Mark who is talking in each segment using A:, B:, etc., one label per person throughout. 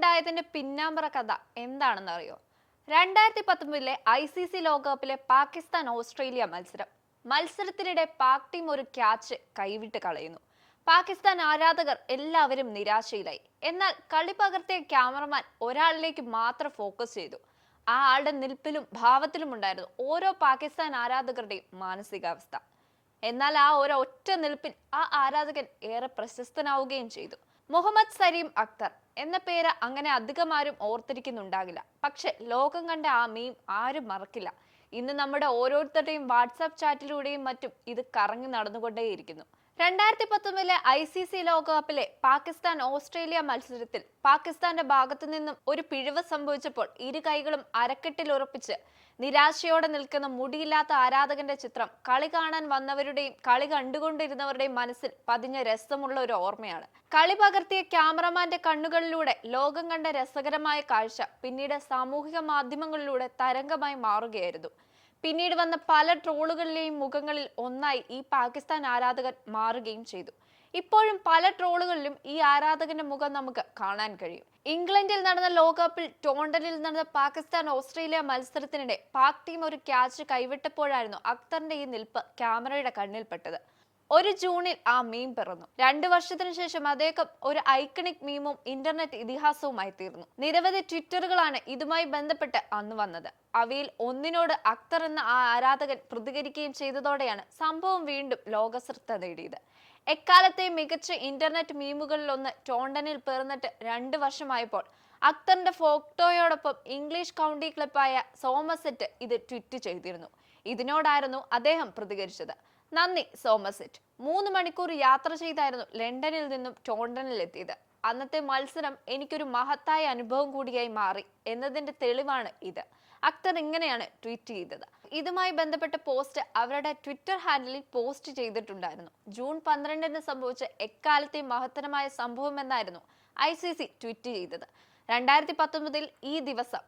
A: ഉണ്ടായതിന്റെ പിന്നാമ്പറ കഥ എന്താണെന്ന് അറിയോ രണ്ടായിരത്തി പത്തൊമ്പതിലെ ഐ സി സി ലോകകപ്പിലെ പാകിസ്ഥാൻ ഓസ്ട്രേലിയ മത്സരം. മത്സരത്തിനിടെ പാക് ടീം ഒരു ക്യാച്ച് കൈവിട്ട് കളയുന്നു. പാകിസ്ഥാൻ ആരാധകർ എല്ലാവരും നിരാശയിലായി. എന്നാൽ കളി പകർത്തിയ ക്യാമറമാൻ ഒരാളിലേക്ക് മാത്രം ഫോക്കസ് ചെയ്തു. ആ ആളുടെ നിൽപ്പിലും ഭാവത്തിലും ഉണ്ടായിരുന്നു ഓരോ പാകിസ്ഥാൻ ആരാധകരുടെയും മാനസികാവസ്ഥ. എന്നാൽ ആ ഒരു ഒറ്റ നിൽപ്പിൽ ആ ആരാധകൻ ഏറെ പ്രശസ്തനാവുകയും ചെയ്തു. മുഹമ്മദ് സരീം അക്തർ എന്ന പേര് അങ്ങനെ അധികം ആരും ഓർത്തിരിക്കുന്നുണ്ടാകില്ല. പക്ഷെ ലോകം കണ്ട ആ മീം ആരും മറക്കില്ല. ഇന്ന് നമ്മുടെ ഓരോരുത്തരുടെയും വാട്സാപ്പ് ചാറ്റിലൂടെയും മറ്റും ഇത് കറങ്ങി നടന്നുകൊണ്ടേയിരിക്കുന്നു. രണ്ടായിരത്തി പത്തൊമ്പതിലെ ഐ സി സി ലോകകപ്പിലെ പാകിസ്ഥാൻ ഓസ്ട്രേലിയ മത്സരത്തിൽ പാകിസ്ഥാന്റെ ഭാഗത്തു നിന്നും ഒരു പിഴവ് സംഭവിച്ചപ്പോൾ ഇരു കൈകളും അരക്കെട്ടിൽ ഉറപ്പിച്ച് നിരാശയോടെ നിൽക്കുന്ന മുടിയില്ലാത്ത ആരാധകന്റെ ചിത്രം കളി കാണാൻ വന്നവരുടെയും കളി കണ്ടുകൊണ്ടിരുന്നവരുടെയും മനസ്സിൽ പതിഞ്ഞ രസമുള്ള ഒരു ഓർമ്മയാണ്. കളി പകർത്തിയ ക്യാമറമാന്റെ കണ്ണുകളിലൂടെ ലോകം കണ്ട രസകരമായ കാഴ്ച പിന്നീട് സാമൂഹിക മാധ്യമങ്ങളിലൂടെ തരംഗമായി മാറുകയായിരുന്നു. പിന്നീട് വന്ന പല ട്രോളുകളിലെയും മുഖങ്ങളിൽ ഒന്നായി ഈ പാകിസ്ഥാൻ ആരാധകൻ മാറുകയും ചെയ്തു. ഇപ്പോഴും പല ട്രോളുകളിലും ഈ ആരാധകന്റെ മുഖം നമുക്ക് കാണാൻ കഴിയും. ഇംഗ്ലണ്ടിൽ നടന്ന ലോകകപ്പിൽ ടോണ്ടനിൽ നടന്ന പാകിസ്ഥാൻ ഓസ്ട്രേലിയ മത്സരത്തിനിടെ പാക് ടീം ഒരു ക്യാച്ച് കൈവിട്ടപ്പോഴായിരുന്നു അക്തറിന്റെ ഈ നിൽപ്പ് ക്യാമറയുടെ കണ്ണിൽപ്പെട്ടത്. ഒരു ജൂണിൽ ആ മീം പിറന്നു. രണ്ടു വർഷത്തിനു ശേഷം അദ്ദേഹം ഒരു ഐക്കണിക് മീമും ഇന്റർനെറ്റ് ഇതിഹാസവുമായി തീർന്നു. നിരവധി ട്വിറ്ററുകളാണ് ഇതുമായി ബന്ധപ്പെട്ട് അന്ന് വന്നത്. അവയിൽ ഒന്നിനോട് അക്തർ എന്ന ആ ആരാധകൻ പ്രതികരിക്കുകയും ചെയ്തതോടെയാണ് സംഭവം വീണ്ടും ലോകശ്രദ്ധ നേടിയത്. എക്കാലത്തെ മികച്ച ഇന്റർനെറ്റ് മീമുകളിൽ ഒന്ന് ടോണ്ടനിൽ പിറന്നിട്ട് രണ്ട് വർഷമായപ്പോൾ അക്തറിന്റെ ഫോട്ടോയോടൊപ്പം ഇംഗ്ലീഷ് കൗണ്ടി ക്ലബായ സോമസെറ്റ് ഇത് ട്വിറ്റ് ചെയ്തിരുന്നു. ഇതിനോടായിരുന്നു അദ്ദേഹം പ്രതികരിച്ചത്. നന്ദി സോമസെറ്റ് മൂന്ന് മണിക്കൂർ യാത്ര ചെയ്തായിരുന്നു ലണ്ടനിൽ നിന്നും ടോണ്ടനിൽ എത്തിയത് അന്നത്തെ മത്സരം എനിക്കൊരു മഹത്തായ അനുഭവം കൂടിയായി മാറി എന്നതിന്റെ തെളിവാണ് ഇത്. അക്തർ ഇങ്ങനെയാണ് ട്വീറ്റ് ചെയ്തത്. ഇതുമായി ബന്ധപ്പെട്ട പോസ്റ്റ് അവരുടെ ട്വിറ്റർ ഹാൻഡിലിൽ പോസ്റ്റ് ചെയ്തിട്ടുണ്ടായിരുന്നു. ജൂൺ പന്ത്രണ്ടിന് സംഭവിച്ച എക്കാലത്തെ മഹത്തരമായ സംഭവം എന്നായിരുന്നു ഐ സി സി ട്വീറ്റ് ചെയ്തത്. രണ്ടായിരത്തി പത്തൊമ്പതിൽ ഈ ദിവസം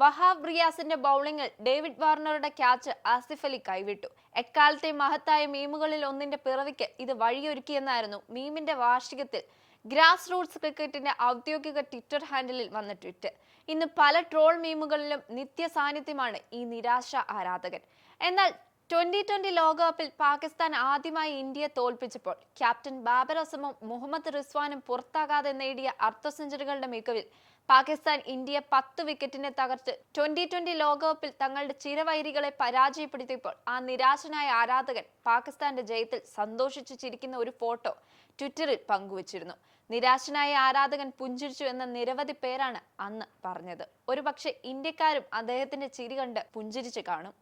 A: വഹാബ് റിയാസിന്റെ ബൗളിംഗിൽ ഡേവിഡ് വാർണറുടെ ക്യാച്ച് ആസിഫ് അലി കൈവിട്ടു. എക്കാലത്തെ മഹത്തായ മീമുകളിൽ ഒന്നിന്റെ പിറവിക്ക് ഇത് വഴിയൊരുക്കിയെന്നായിരുന്നു മീമിന്റെ വാർഷികത്തിൽ ഗ്രാസ് റൂട്ട്സ് ക്രിക്കറ്റിന്റെ ഔദ്യോഗിക ട്വിറ്റർ ഹാൻഡിലിൽ വന്ന ട്വിറ്റ്. ഇന്ന് പല ട്രോൾ മീമുകളിലും നിത്യ സാന്നിധ്യമാണ് ഈ നിരാശ ആരാധകൻ. എന്നാൽ ട്വന്റി ട്വന്റി ലോകകപ്പിൽ പാകിസ്ഥാൻ ആദ്യമായി ഇന്ത്യയെ തോൽപ്പിച്ചപ്പോൾ ക്യാപ്റ്റൻ ബാബർ അസമും മുഹമ്മദ് റിസ്വാനും പുറത്താകാതെ നേടിയ അർദ്ധ സെഞ്ചുറികളുടെ മികവിൽ പാകിസ്ഥാൻ ഇന്ത്യയെ പത്ത് വിക്കറ്റിനെ തകർത്ത് ട്വന്റി ട്വന്റി ലോകകപ്പിൽ തങ്ങളുടെ ചിരവൈരികളെ പരാജയപ്പെടുത്തിയപ്പോൾ ആ നിരാശനായ ആരാധകൻ പാകിസ്ഥാന്റെ ജയത്തിൽ സന്തോഷിച്ചു ചിരിക്കുന്ന ഒരു ഫോട്ടോ ട്വിറ്ററിൽ പങ്കുവച്ചിരുന്നു. നിരാശനായ ആരാധകൻ പുഞ്ചിരിച്ചു എന്ന നിരവധി പേരാണ് അന്ന് പറഞ്ഞത്. ഒരുപക്ഷെ ഇന്ത്യക്കാരും അദ്ദേഹത്തിന്റെ ചിരി കണ്ട് പുഞ്ചിരിച്ചു കാണും.